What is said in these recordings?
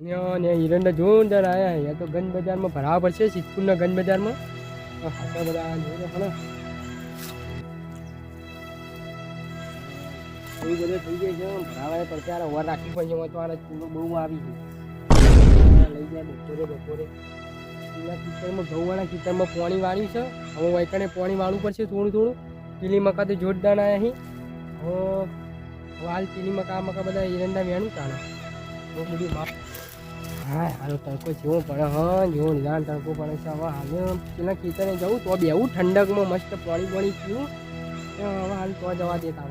ને હિરણના જોરદાર આવ્યા અહીંયા તો ગંજ બજારમાં ભરાવા પડશે, સિદ્ધપુરના ગંજ બજારમાં તો બધા આ જોઈ લો એવું બધું થઈ જાય છે. ભરાવાના પડશે, આ ઓર રાખવી પડશે હોય તો આ ચૂલો બહુ આવી છે લઈ જાય બપોરે બપોરે. એના ખેતરમાં ઘઉંવાળા ખેતરમાં પાણી વાળ્યું છે. હવે વૈકણે પાણી વાળવું પડશે થોડું થોડું. પીલી મકા તો જોરદાર આવ્યા અહીં હવે હાલ પીલી મકા મકા બધા હિરણના વેણું તાણા. બહુ બધું માપ હા, હાલો, તડકો જેવો પડે, હ, જેવો નિદાન તડકો પડે છે. હવે હાલ પેલા ખેતરે જવું તો બેવું ઠંડકમાં મસ્ત પાણી પાણી પીવું હવે હાલ તો જવા દેતા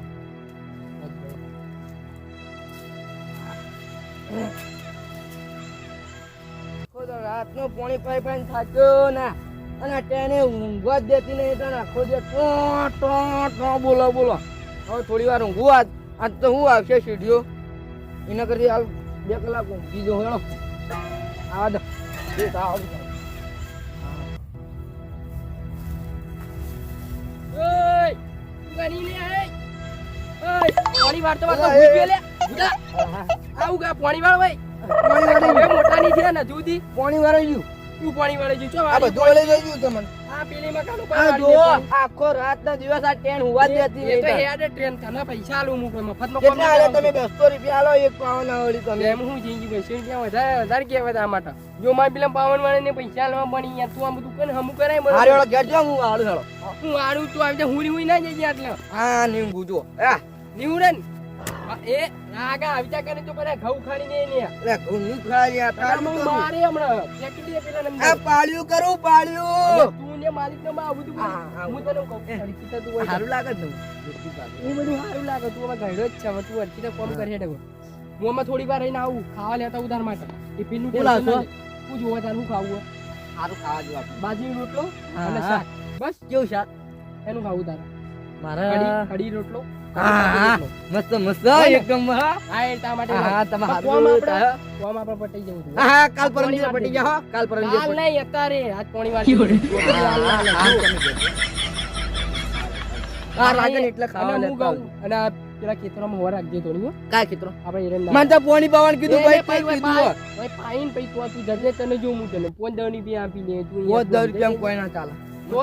રાતનો પોણી પાઈ પાઈ થાક્યો ના. અને તેને ઊંઘવા જ દેતી નહીં તો આખો દે ટો ટો ટો, બોલો બોલો. હવે થોડી વાર ઊંઘું આજ. આજ તો હું આવશે સીડીઓ એના કરતી હાલ બે કલાક ઊંઘી જો હેડો. આવા દો. પાણી વાળતો વાળતો ગયો લે. આવું કા પાણી વાળ ભાઈ. પાણી વાળે મોટા ની છે ને જુદી. પોણી વાળો ગયું તું પાણી વાળે જો ચો આ બધું લઈ જઈ તમને આ પેલી માં આ જો આખો રાત દિવસ આ ટ્રેન હુવા જ દેતી એ તો હેડ ટ્રેન તને પૈસા આલું હું કોઈ મફતમાં કેટલા આલે તમે? બસો રૂપિયા આલો એક પાવન આવડી તમે. એમ હું જિંદગી પૈસા ક્યાં વધારે વધારે કહેવાય આ માટે. જો મારે પેલા પાવન વાળા ને પૈસા આલવા પણ યાર તું આ બધું કને હમું કરાય મારે બરોબર વાળો ઘેર જો હું આડું હેડો હું આડું તું આવી જાય હુરી હુઈ ના જઈએ એટલે. હા નીંગુ જો આ. નીવડન એ રાગા આવી જા કરે તો કરે ઘઉં ખાડી ને ને એટલે ઘઉંની ખાઈ આ પાળ્યું કરું. મારે હમણાં પેલા નંબર. આ પાળ્યું કરું પાળ્યું ને માલિક ને માં આવું. બધું હા, તને કહું તું હોય સારું લાગે તું એ બધું સારું લાગે તું અમાર ઘરડો જ છે તું અડકી તો કોમ કરી હેડે. હું અમે થોડી વાર રહીને આવું ખાવા લેતા ઉધાર માટે. એ પેલું શું તું જોવા તાર હું ખાવું? સારું ખાવા જોવા બાજરી રોટલો અને શાક. બસ. કેવું શાક? એનું ખાવું તારે. મારા કઢી રોટલો હા, હા. મસ્ત મસ્ત એકદમ હા હા એ તા માટે હા, તમે હારું કોમ આપણે- થાય. કોમ આપણે પટાઈ જવું છે. હા, હા કાલ પરમ પાણી પટી જાઓ કાલ પરમ દિવસે હાલ નહીં અત્યારે આજ પોણી વાર હા, હા, હા, તમે કહેજો. હા લાગે ને એટલે ખાવા લેતા અને પેલા ખેતરોમાં હોવા રાખજે થોડી હો. ખેતરો આપણે એરંડા. મને તો પોણી પાવાનું કીધું ભાઈ ભાઈ, કીધું ભાઈ, પાઈન પછી તું તું જજે તને જોઉં હું તને પોંચ દસની બી આપી દે તું પોત દસ કેમ કોઈ ના ચાલે તો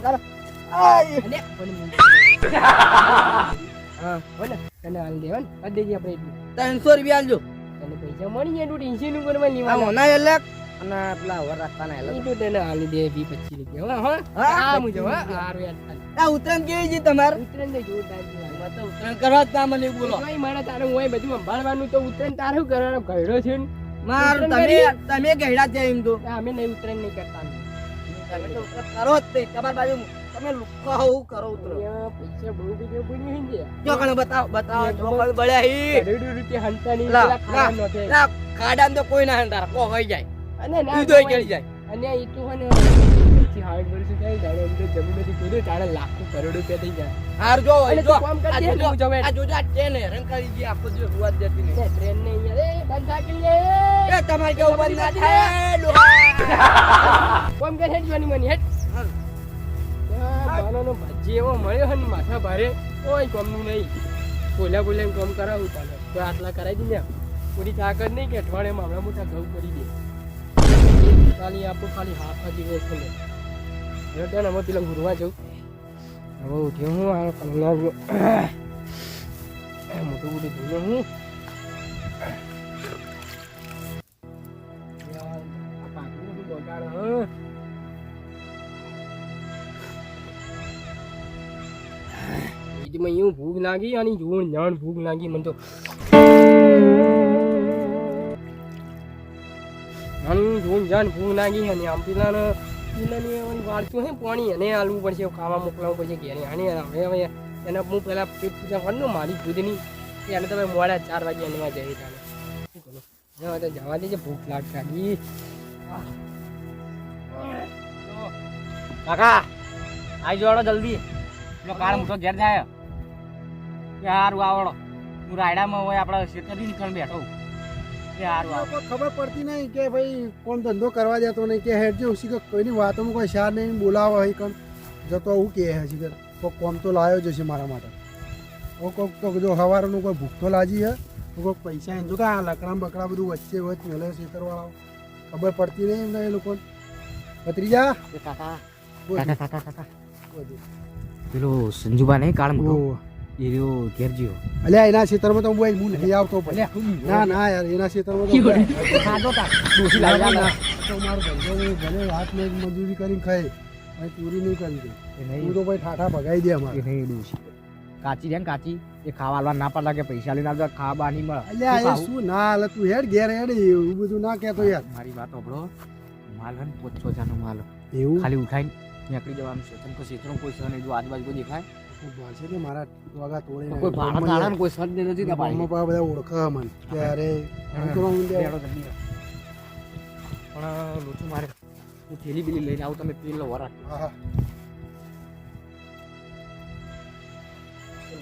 કરો એટલું. ત્રણસો રૂપિયા આલજો તને પૈસા મળી જાય તું ટેન્શન કરવા આ લેવાના. મોના એલક અને પેલા વર રાખવાના ઈ તો તને હાલી દે વીસ પચીસ રૂપિયા. હો, હો. આ મુજબ, હો. 25 હારું યાર, હાલ. આ ઉત્તરાયણ કેવી છે તમારે? ઉત્તરાયણ તો જોરદાર છે. ઉત્તરાયણ કરવા જ ના મને બોલો. તોય મારે તારે હું બધું સંભાળવાનું તો ઉત્તરાયણ તારે શું કરવાનો? ઘરડો છે મારું તમે તમે ગયડા છે એમ તો. અમે નહીં ઉત્તરાયણ નહીં કરતા તમે તો કરો જ નહીં તમારી બાજુ તમે હોવું કરો ઉતરો. પૈસા બહુ બીજો બની હે ને. જો કણે બતાવો બતાવો જો કણે બળ્યા હી. કરોડો રૂપિયા હંતા ની પેલા નોંધે. ના તો કોઈ ના હંતારા કો હોય જાય. અને ના ખવાય. ગળી જાય. અને ઈ તો હને પછી હાર્ડ વર્ષ થાય? તારે અંદર જમીન નથી ખોદ્યું, તારે લાખો કરોડ રૂપિયા થઈ જાય હાર જો અને જો. કામ આ હું જોજો ટ્રેન હેરાન કરી ગઈ આખો દિવસ હુવા જ નહીં ટ્રેન ને અહીંયા, એ બંધ થાકી લે. એ તમારે કેવું બંધ ના થાય કોમ કર હેડ જોની મની, હેડ. બાનાનો ભાજી એવો મળ્યો ને માથા ભારે. કોઈ કોમનું નહીં. બોલ્યા બોલ્યા કોમ કરાવું તને તો આટલા કરાવી દીધા. પૂરી તાકાત નહીં કે અઠવાડિયામાં હમણાં મોટા ઘઉં કરી દે. ખાલી આપણું ખાલી હાફ હજી ગયો છે હવે તો અમે પેલા ગુરવા જવું હવે ઉઠ્યો હું આ કલાક મોટું મોટું ધોયો હું. યાર, બધું બગાડ ઈદમાં એવું ભૂખ લાગી અને જોણ જાણ ભૂખ લાગી. મને તો આનું જોણ જાણ ભૂખ લાગી અને આમ પેલાને પેલાને વાળતું હે પાણી, એને આલવું પડશે ખાવા મોકલાવવું પડશે ઘેરે અને હવે હવે એને હું પહેલાં પેટ પૂજા કરું મારી ખુદની એને તમે મોડા ચાર વાગે એમાં જઈ તાને શું કરું? દે જવા દેજે, ભૂખ લાગી કાકા આવી જોડો જલ્દી. પેલો કાળ મોટો ઘેર જાય. કે હારું આવડો. હું રાયડામાં હોય આપણા શેતરી નીકળ બેઠો કે ખબર પડતી નહીં કે ભાઈ કોણ ધંધો કરવા જતો નહીં કે હેડ જે શીખર કોઈની વાતોમાં કોઈ શાર નહીં બોલાવે હોય કોણ જતો આવું કે હે શીખર કોઈક કોમ તો લાવ્યો જ હશે મારા માટે. કોઈક તો જો સવારનું કોઈ ભૂખ તો લાજી હે. તો કોઈક પૈસા એમ જો કે આ લકડા બકડા બધું વચ્ચે વચ્ચે મેલે શેતરવાળાઓ ખબર પડતી નહીં એમને એ લોકો ભત્રીજા? કાકા. કાકા કાકા કાકા. પેલો સંજુબા નહીં કાળ ઓહો. એ રહ્યો ઘેર જ્યો અલ્યા એના ખેતરમાં તો હું હું નહીં આવતો ભલે ના ના યાર એના ખેતરમાં તો ખાધો તા. ના, લાવી તો મારો ધંધો હું ભલે હાથ ને મજૂરી કરીને ખાય ભાઈ પૂરી નહીં કરી દે તું નહીં. તો ભાઈ ઠાઠા ભગાઈ દે અમારે. નહીં ડોસી કાચી ને કાચી. એ ખાવા આલવા ના પડે કે પૈસા લઈને આવતા ખાવા બા નહીં મળે. અલ્યા એ શું? ના હાલે તું હેડ ઘેર હેડ એવું બધું ના કહેતો યાર. મારી વાત સાંભળો માલ હે ને પોચસો હજારનો માલ. એવું? ખાલી ઉઠાઈને નીકળી જવાનું છે. તને કોઈ ક્ષેત્રમાં કોઈ સર નહીં. જો આજુબાજુ કોઈ છે મારા વાગા તોડે કોઈ સર નથી ત્યાં પાડી. બધા ઓળખે મને કે અરે આમ કરવા માંડ્યા. બેડો પણ લોચું મારે હું થેલી બીલી લઈને આવું તમે પેલો વરા હા, હા.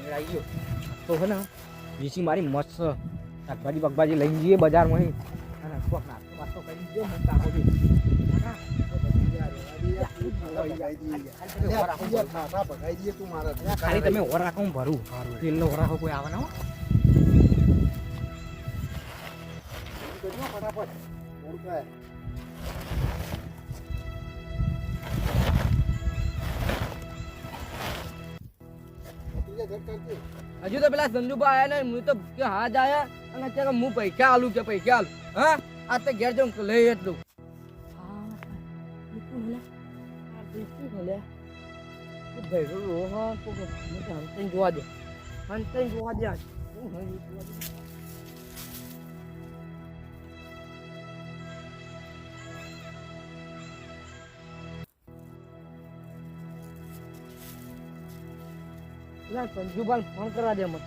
આવી ગયો તો હે ને વીસી મારી મસ્ત શાકભાજી બકભાજી લઈને જઈએ બજારમાં. અને નાસ્તો મસ્ત આખો ખાલી તમે ઓર રાખો હું ભરું. તેલનો ઓર રાખો કોઈ આવે ના હો. ફટાફટ ઓળખાય. ભત્રીજા ઝટ કરજે. હજુ તો પેલા સંજુભાઈ આયા ને હું તો હાથ આયા અને અત્યારે હું પૈસા આલું કે પૈસા આલું હા આ તો ઘેર જાઉં લઈ એટલું જોવા દે. હંતઈ જોવા દે હે એ જોવા દે. પેલા સંજુભાઈ ફોન કરવા દે મને.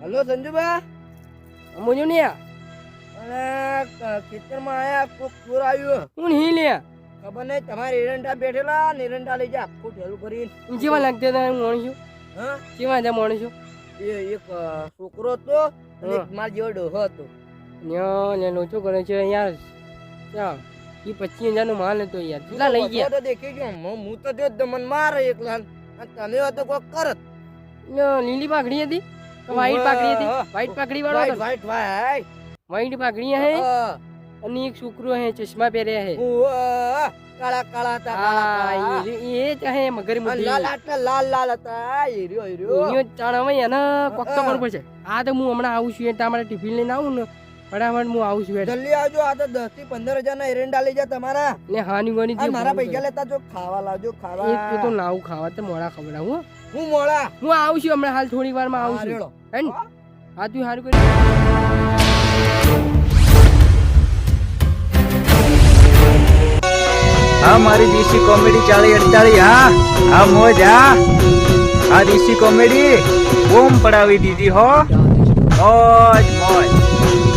હલો સંજુબા અમુજો ને અને ખેતરમાં આયા કોક ચોર આવ્યો. કોણ હી લે? ખબર નહીં તમારે એરંડા બેઠેલા ને એરંડા લઈ જા આખું ઠેલું કરીને કેવા લાગતા હતા માણસો? હા? કેવા હતા માણસો? એ એક છોકરો હતો અને. માર જેવો ડોહો હતો. ન્યો ને લોચો કરે છે યાર. ચા એ પચીસ હજાર નો માલ હતો યાર. કેટલા લઈ ગયા? તો દેખી ગયો હું તો જો મન મારે એકલા. તને તમે હતો કોક કરત લીલી પાઘડી હતી? વ્હાઈટ પાઘડી હતી? વ્હાઈટ પાઘડી વાળો વાઈટ હતો વાઈટ પાઘડી હે? અને એક છોકરો હે ચશ્મા પહેર્યા હે. કાળા કાળા હતા કાળા એ જ હે મગર મુડી લાલ આટલા લાલ લાલ હતા એ રહ્યો ઈયો ચાણવે એને કોક તો હા. છે આ તો હું હમણાં આવું છું એટલે તમારે ટિફિન લઈને આવું ને ફટાફટ હું આવું છું. જલ્દી આવજો આ તો 10 થી પંદર હજાર ના એરંડા લઈ જા તમારા. ને હાની ગોની મારા પૈસા લેતા જો ખાવા લાવજો ખાવા. એ તો લાવું ખાવા તો મોડા ખવડાવું હું. મોળા હું આવું છું હમણાં હાલ થોડી વારમાં આવું છું. હે હે. ને? બી સારું કરી હા, મારી દેશી કોમેડી ચાલી અડતાળી હા હા, મોજ, હા. આ દેશી કોમેડી. બોમ પડાવી દીધી, હો. મોજ મોજ.